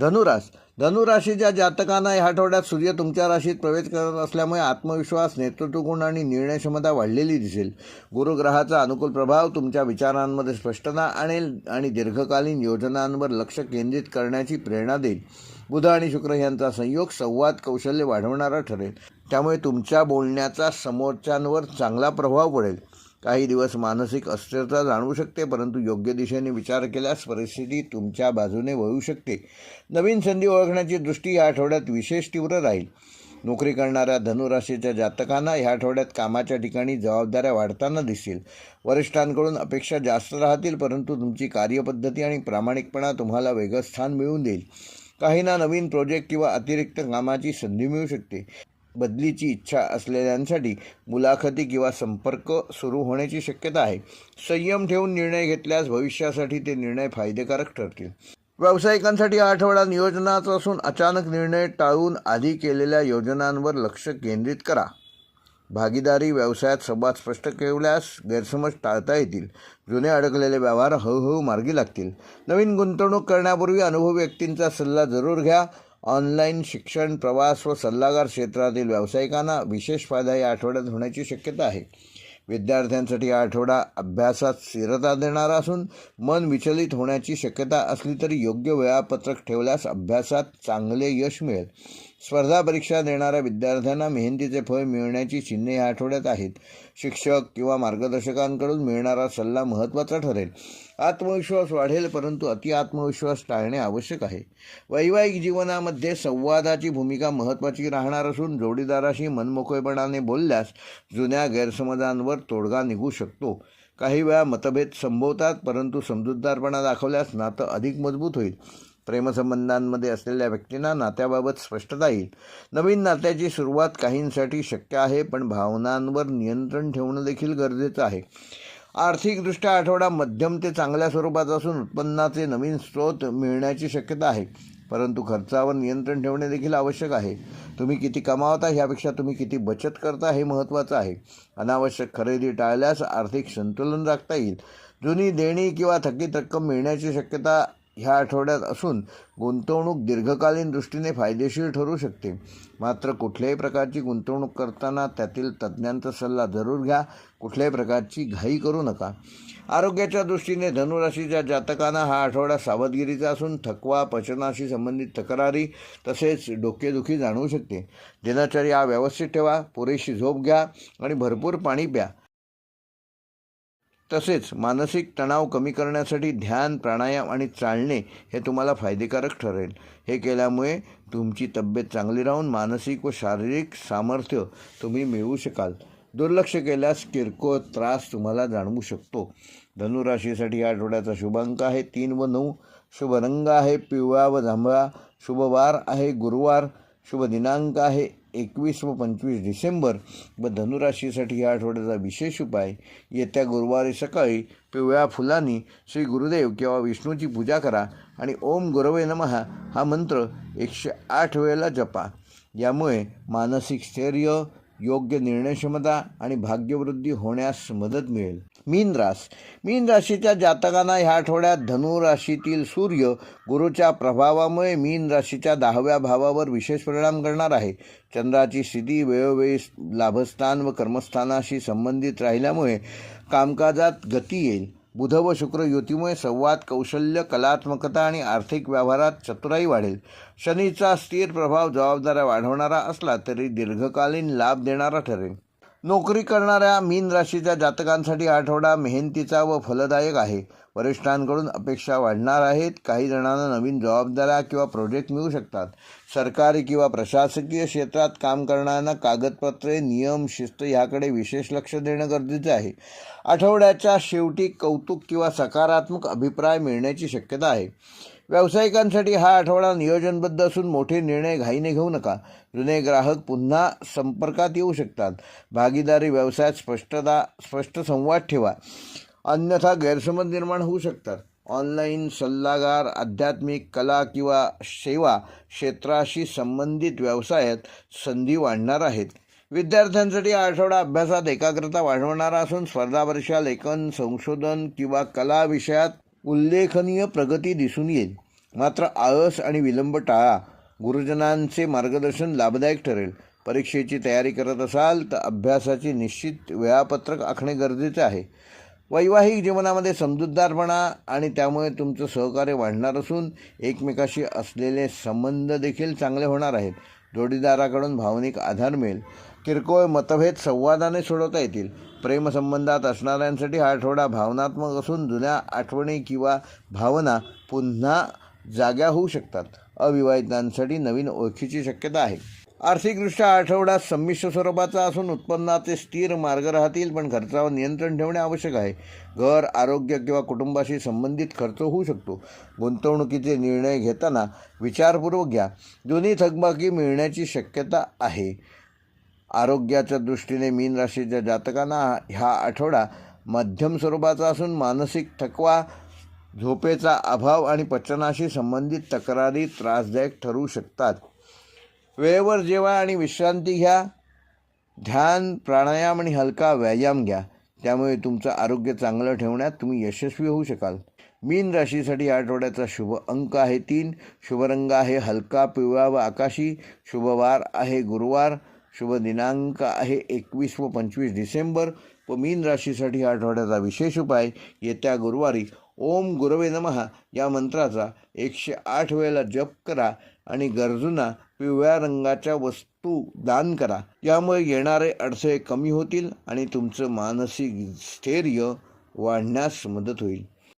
धनुरास धनुराशीच्या जातकांना या आठवड्यात सूर्य तुमच्या राशीत प्रवेश करत असल्यामुळे आत्मविश्वास नेतृत्वगुण आणि निर्णय क्षमता वाढलेली दिसेल. गुरुग्रहाचा अनुकूल प्रभाव तुमच्या विचारांमध्ये स्पष्टता आणेल आणि दीर्घकालीन योजनांवर लक्ष केंद्रित करण्याची प्रेरणा देईल. बुध आणि शुक्र यांचा संयोग संवाद कौशल्य वाढवणारा ठरेल. त्यामुळे तुमच्या बोलण्याचा समोरच्यांवर चांगला प्रभाव पडेल. काही दिवस मानसिक अस्थिरता जाणवू शकते परंतु योग्य दिशेने विचार केल्यास परिस्थिती तुमच्या बाजूने वळू शकते. नवीन संधी ओळखण्याची दृष्टी या आठवड्यात विशेष तीव्र राहील. नोकरी करणाऱ्या धनुराशीच्या जातकांना ह्या आठवड्यात कामाच्या ठिकाणी जबाबदाऱ्या वाढताना दिसतील. वरिष्ठांकडून अपेक्षा जास्त राहतील परंतु तुमची कार्यपद्धती आणि प्रामाणिकपणा तुम्हाला वेगळं स्थान मिळवून देईल. काहींना नवीन प्रोजेक्ट किंवा अतिरिक्त कामाची संधी मिळू शकते. बदलीची इच्छा असलेल्यांसाठी मुलाखती किंवा संपर्क सुरू होण्याची शक्यता आहे. संयम ठेवून निर्णय घेतल्यास भविष्यासाठी ते निर्णय फायदेकारक ठरतील. व्यावसायिकांसाठी हा आठवडा नियोजनाचा असून अचानक निर्णय टाळून आधी केलेल्या योजनांवर लक्ष केंद्रित करा. भागीदारी व्यवसायात संवाद स्पष्ट केल्यास गैरसमज टाळता येतील. जुने अडकलेले व्यवहार हळूहळू मार्गी लागतील. नवीन गुंतवणूक करण्यापूर्वी अनुभवी व्यक्तींचा सल्ला जरूर घ्या. ऑनलाईन शिक्षण प्रवास व सल्लागार क्षेत्रातील व्यावसायिकांना विशेष फायदा या आठवड्यात होण्याची शक्यता आहे. विद्यार्थ्यांसाठी हा आठवडा अभ्यासात स्थिरता देणारा असून मन विचलित होण्याची शक्यता असली तरी योग्य वेळापत्रक ठेवल्यास अभ्यासात चांगले यश मिळेल. स्पर्धा परीक्षा देणाऱ्या विद्यार्थ्यांना मेहंदीचे फळ मिळण्याची चिन्हे या आठवड्यात आहेत. शिक्षक किंवा मार्गदर्शकांकडून मिळणारा सल्ला महत्त्वाचा ठरेल. आत्मविश्वास वाढेल परंतु अति आत्मविश्वास टाळणे आवश्यक आहे. वैवाहिक जीवनामध्ये संवादाची भूमिका महत्त्वाची राहणार असून जोडीदाराशी मनमोकळेपणाने बोलल्यास जुन्या गैरसमजांवर तोडगा निघू शकतो. काही वेळा मतभेद संभवतात परंतु समजूतदारपणा दाखवल्यास नातं अधिक मजबूत होईल. प्रेमसंबंधांमध्ये असलेल्या व्यक्तींना नात्याबाबत स्पष्टता येईल. नवीन नात्याची सुरुवात काहींसाठी शक्य आहे पण भावनांवर नियंत्रण ठेवणं देखील गरजेचं आहे. आर्थिकदृष्ट्या आठवडा मध्यम ते चांगल्या स्वरूपात असून उत्पन्नाचे नवीन स्रोत मिळण्याची शक्यता आहे. परंतु खर्चावर नियंत्रण ठेवणे देखील आवश्यक आहे. तुम्ही किती कमावता ह्यापेक्षा तुम्ही किती बचत करता हे महत्त्वाचं आहे. अनावश्यक खरेदी टाळल्यास आर्थिक संतुलन राखता येईल. जुनी देणी किंवा थकीत रक्कम मिळण्याची शक्यता ह्या आठवड्यात असून गुंतवणूक दीर्घकालीन दृष्टीने फायदेशीर ठरू शकते. मात्र कुठल्याही प्रकारची गुंतवणूक करताना त्यातील तज्ज्ञांचा सल्ला जरूर घ्या. कुठल्याही प्रकारची घाई करू नका. आरोग्याच्या दृष्टीने धनुराशीच्या जातकांना हा आठवडा सावधगिरीचा असून थकवा पचनाशी संबंधित तक्रारी तसेच डोकेदुखी जाणवू शकते. दिनचर्या व्यवस्थित ठेवा पुरेशी झोप घ्या आणि भरपूर पाणी प्या. तसेच मानसिक तणाव कमी करण्यासाठी ध्यान प्राणायाम आणि चालणे हे तुम्हाला फायदेकारक ठरेल. हे केल्यामुळे तुमची तब्येत चांगली राहून मानसिक व शारीरिक सामर्थ्य तुम्ही मिळवू शकाल. दुर्लक्ष केल्यास किरकोळ त्रास तुम्हाला जाणवू शकतो. धनुराशीसाठी या आठवड्याचा शुभांक आहे. तीन व नऊ. शुभ रंग आहे. पिवळा व जांभळा. शुभ वार आहे. गुरुवार. शुभ दिनांक आहे. एकवीस व पंचवीस डिसेंबर व धनुराशीसाठी या आठवड्याचा विशेष उपाय. येत्या गुरुवारी सकाळी पिवळ्या फुलांनी श्री गुरुदेव किंवा विष्णूची पूजा करा आणि ओम गुरवे नमः हा मंत्र एकशे आठ वेळेला जपा. यामुळे मानसिक स्थैर्य योग्य निर्णयक्षमता आणि भाग्यवृद्धी होण्यास मदत मिळेल. मीन रास मीन राशीच्या जातकांना ह्या आठवड्यात धनु राशीतील सूर्य गुरुच्या प्रभावामुळे मीन राशीच्या दहाव्या भावावर विशेष परिणाम करणार आहे. चंद्राची स्थिती वेळोवेळी लाभस्थान व कर्मस्थानाशी संबंधित राहिल्यामुळे कामकाजात गती येईल. बुध व शुक्र युतीमुळे संवाद कौशल्य कलात्मकता आणि आर्थिक व्यवहारात चतुराई वाढेल. शनीचा स्थिर प्रभाव जबाबदाऱ्या वाढवणारा असला तरी दीर्घकालीन लाभ देणारा ठरेल. नोकरी करणाऱ्या मीन राशीच्या जातकांसाठी आठवडा मेहनतीचा व फलदायक आहे. वरिष्ठांकडून अपेक्षा वाढणार आहेत. काही जणांना नवीन जबाबदाऱ्या किंवा प्रोजेक्ट मिळू शकतात. सरकारी किंवा प्रशासकीय क्षेत्रात काम करणाऱ्यांना कागदपत्रे नियम शिस्त ह्याकडे विशेष लक्ष देणं गरजेचं आहे. आठवड्याच्या शेवटी कौतुक किंवा सकारात्मक अभिप्राय मिळण्याची शक्यता आहे. व्यावसायिकांसाठी हा आठवडा नियोजनबद्ध असून मोठे निर्णय घाईने घेऊ नका. जुने ग्राहक पुन्हा संपर्कात येऊ शकतात. भागीदारी व्यवसायात स्पष्टता स्पष्ट संवाद ठेवा. अन्यथा गैरसमज निर्माण होऊ शकतात. ऑनलाईन सल्लागार आध्यात्मिक कला किंवा सेवा क्षेत्राशी संबंधित व्यवसायात संधी वाढणार आहेत. विद्यार्थ्यांसाठी हा आठवडा अभ्यासात एकाग्रता वाढवणारा असून स्पर्धा परीक्षा लेखन संशोधन किंवा कला विषयात उल्लेखनीय प्रगती दिसून येईल. मात्र आळस आणि विलंब टाळा गुरुजनांचे मार्गदर्शन लाभदायक ठरेल. परीक्षेची तयारी करत असाल तर अभ्यासाची निश्चित वेळापत्रक आखणे गरजेचे आहे. वैवाहिक जीवनामध्ये समजूतदारपणा आणि त्यामुळे तुमचं सहकार्य वाढणार असून एकमेकाशी असलेले संबंध देखील चांगले होणार आहेत. जोडीदाराकडून भावनिक आधार मिळेल. किरकोळ मतभेद संवादाने सोडवता येतील. प्रेमसंबंधात असणाऱ्यांसाठी हा आठवडा भावनात्मक असून जुन्या आठवणी किंवा भावना पुन्हा जाग्या होऊ शकतात. अविवाहितांसाठी नवीन ओळखीची शक्यता आहे. आर्थिकदृष्ट्या आठवडा संमिश्र स्वरूपाचा असून उत्पन्नाचे स्थिर मार्ग राहतील पण खर्चावर नियंत्रण ठेवणे आवश्यक आहे. घर आरोग्य किंवा कुटुंबाशी संबंधित खर्च होऊ शकतो. गुंतवणुकीचे निर्णय घेताना विचारपूर्वक घ्या. दोन्ही थकबाकी मिळण्याची शक्यता आहे. आरोग्याच्या दृष्टीने मीन राशीच्या जातकांना हा आठवडा मध्यम स्वरूपाचा असून मानसिक थकवा झोपेचा अभाव आणि पचनाशी संबंधित तक्रारी त्रासदायक ठरू शकतात. वेळेवर जेवा आणि विश्रांती घ्या. ध्यान प्राणायाम आणि हलका व्यायाम घ्या. त्यामुळे तुमचं आरोग्य चांगलं ठेवण्यात तुम्ही यशस्वी होऊ शकाल. मीन राशीसाठी आठवड्याचा शुभ अंक आहे तीन. शुभरंग आहे हलका पिवळा व आकाशी. शुभवार आहे गुरुवार. शुभ दिनांक आहे एकवीस व पंचवीस डिसेंबर. व मीन राशीसाठी आठवड्याचा विशेष उपाय येत्या गुरुवारी ओम गुरवे नमहा या मंत्राचा एकशे आठ वेळेला जप करा आणि गरजूंना पिवळ्या रंगाच्या वस्तू दान करा. यामुळे येणारे अडथळे कमी होतील आणि तुमचं मानसिक स्थैर्य वाढण्यास मदत होईल.